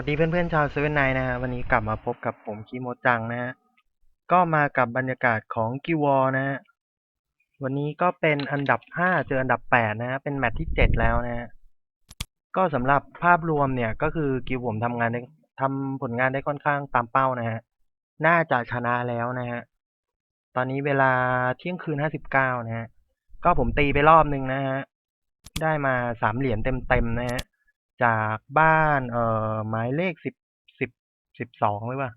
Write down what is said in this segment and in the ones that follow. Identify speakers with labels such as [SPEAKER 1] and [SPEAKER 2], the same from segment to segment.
[SPEAKER 1] วัสดีเพื่อนๆชาวเซเว่นไนนะฮะวันนี้กลับมาพบกับผมคีโมจังนะฮะก็มากับบรรยากาศของกิวอนะฮะวันนี้ก็เป็นอันดับห้าเจออันดับแปดนะฮะเป็นแมตช์ที่เจ็ดแล้วนะฮะก็สำหรับภาพรวมเนี่ยก็คือกิวผมทำงานได้ทำผลงานได้ค่อนข้างตามเป้านะฮะน่าจะชนะแล้วนะฮะตอนนี้เวลาเที่ยงคืนห้าสิบเก้านะฮะก็ผมตีไปรอบนึงนะฮะได้มาสามเหรียญเต็มๆนะฮะ จากบ้านเอ่อหมายเลขสิบสิบสิบสองหรือเปล่า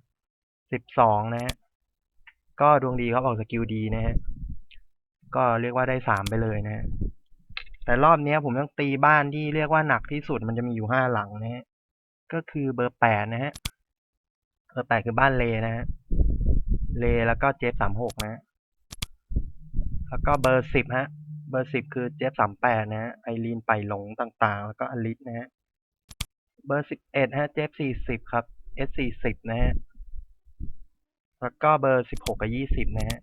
[SPEAKER 1] สิบสองนะฮะก็ดวงดีเขาออกสกิลดีนะฮะก็เรียกว่าได้สามไปเลยนะฮะแต่รอบเนี้ยผมต้องตีบ้านที่เรียกว่าหนักที่สุดมันจะมีอยู่ห้าหลังนะฮะก็คือเบอร์แปดนะฮะเบอร์แปดคือบ้านเลนะฮะเลแล้วก็เจฟสามหกนะฮะแล้วก็เบอร์สิบฮะ เบอร์สิบคือเจฟสามแปดนะฮะไอรีนไปหลงต่างๆ แล้วก็อลิสนะฮะ เบอร์สิบเอ็ดฮะ เจฟสี่สิบครับเอสสี่สิบนะฮะ แล้วก็เบอร์สิบหกกับยี่สิบนะฮะ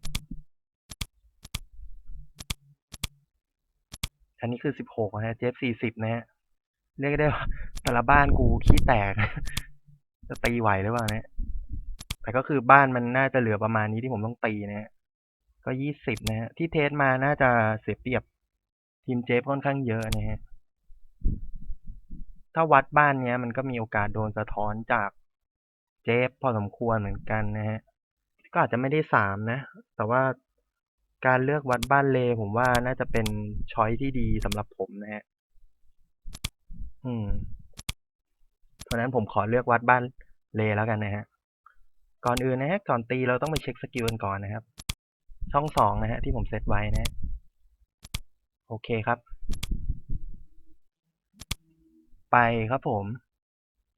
[SPEAKER 1] อันนี้คือสิบหกนะฮะ เจฟสี่สิบนะฮะ เรียกได้ว่าแต่ละบ้านกูขี้แตก จะตีไหวหรือเปล่าเนี่ย แต่ก็คือบ้านมันน่าจะเหลือประมาณนี้ที่ผมต้องตีนะฮะ ก็ยี่สิบนะฮะ ที่เทสมาน่าจะเสียเปรียบทีมเจฟค่อนข้างเยอะนะฮะ ถ้าวัดบ้านเนี้ย มันก็มีโอกาสโดนสะท้อนจากเจฟพอสมควรเหมือนกันนะฮะ ก็อาจจะไม่ได้สามนะ แต่ว่าการเลือกวัดบ้านเลผมว่าน่าจะเป็นช้อยที่ดีสำหรับผมนะฮะ อืม เพราะนั้นผมขอเลือกวัดบ้านเลแล้วกันนะฮะ ก่อนอื่นนะฮะ ก่อนตีเราต้องไปเช็คสกิลกันก่อนนะครับ ช่องสองนะฮะที่ผมเซตไว้นะ โอเคครับ ไปครับผม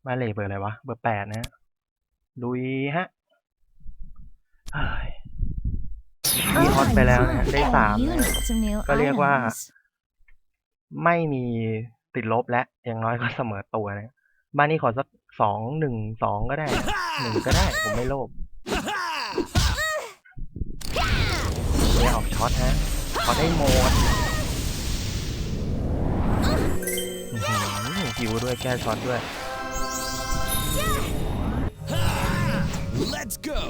[SPEAKER 1] มาเลเบอร์อะไรวะ เบอร์แปดนะฮะลุยฮะเฮ้ยมีฮอตไปแล้วนะฮะได้สามนะฮะก็เรียกว่า ไม่มีติดลบและอย่างน้อยก็เสมอตัวนะบ้านนี้ขอสักสองหนึ่งสองก็ได้หนึ่งก็ได้ ผมไม่โลภเนี่ยออกช็อตฮะขอได้โมด หือหิวด้วยแก้ช็อตด้วย
[SPEAKER 2] Let's go!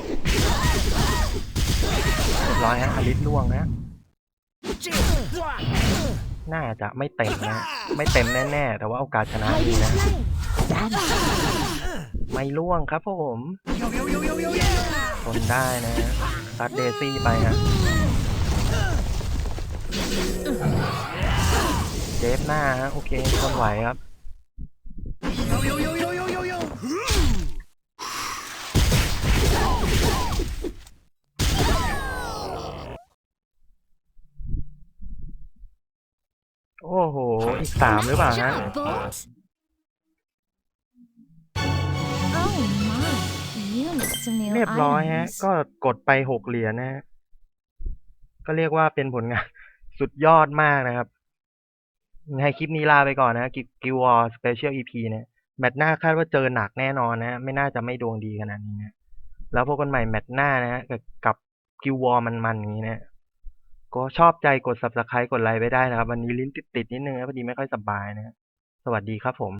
[SPEAKER 1] เรียบร้อยฮะอลิสล่วงนะน่าจะไม่เต็มนะ ไม่เต็มแน่ๆ แต่ว่าโอกาสชนะมีนะ ไม่ล่วงครับผม
[SPEAKER 2] Yo, yo, yo, yo, yo, yo!
[SPEAKER 1] ทนได้นะซัดเดซี่ไปฮะเจฟหน้าฮะ โอเคทนไหวครับ โอ้โห อีกสามหรือเปล่าฮะ
[SPEAKER 3] Bolt? Oh my, you need some new
[SPEAKER 1] เรียบร้อยฮะ
[SPEAKER 3] items.
[SPEAKER 1] ก็กดไปหกเหรียญนะฮะ ก็เรียกว่าเป็นผลงาน สุดยอดมากนะครับยังไงคลิปนี้ลาไปก่อนนะกิกิวอร์สเปเชียลอีพีเนี่ยแมตช์หน้าคาดว่าเจอหนักแน่นอนนะ ไม่น่าจะไม่ดวงดีขนาดนี้นะ แล้วพบกันใหม่แมตช์หน้านะฮะกับกับกิวอร์มันๆอย่างนี้นะ ก็ชอบใจกด subscribe กดไลค์ไปได้นะครับ วันนี้ลิ้นติดๆนิดนึงนะพอดีไม่ค่อยสบายนะสวัสดีครับผม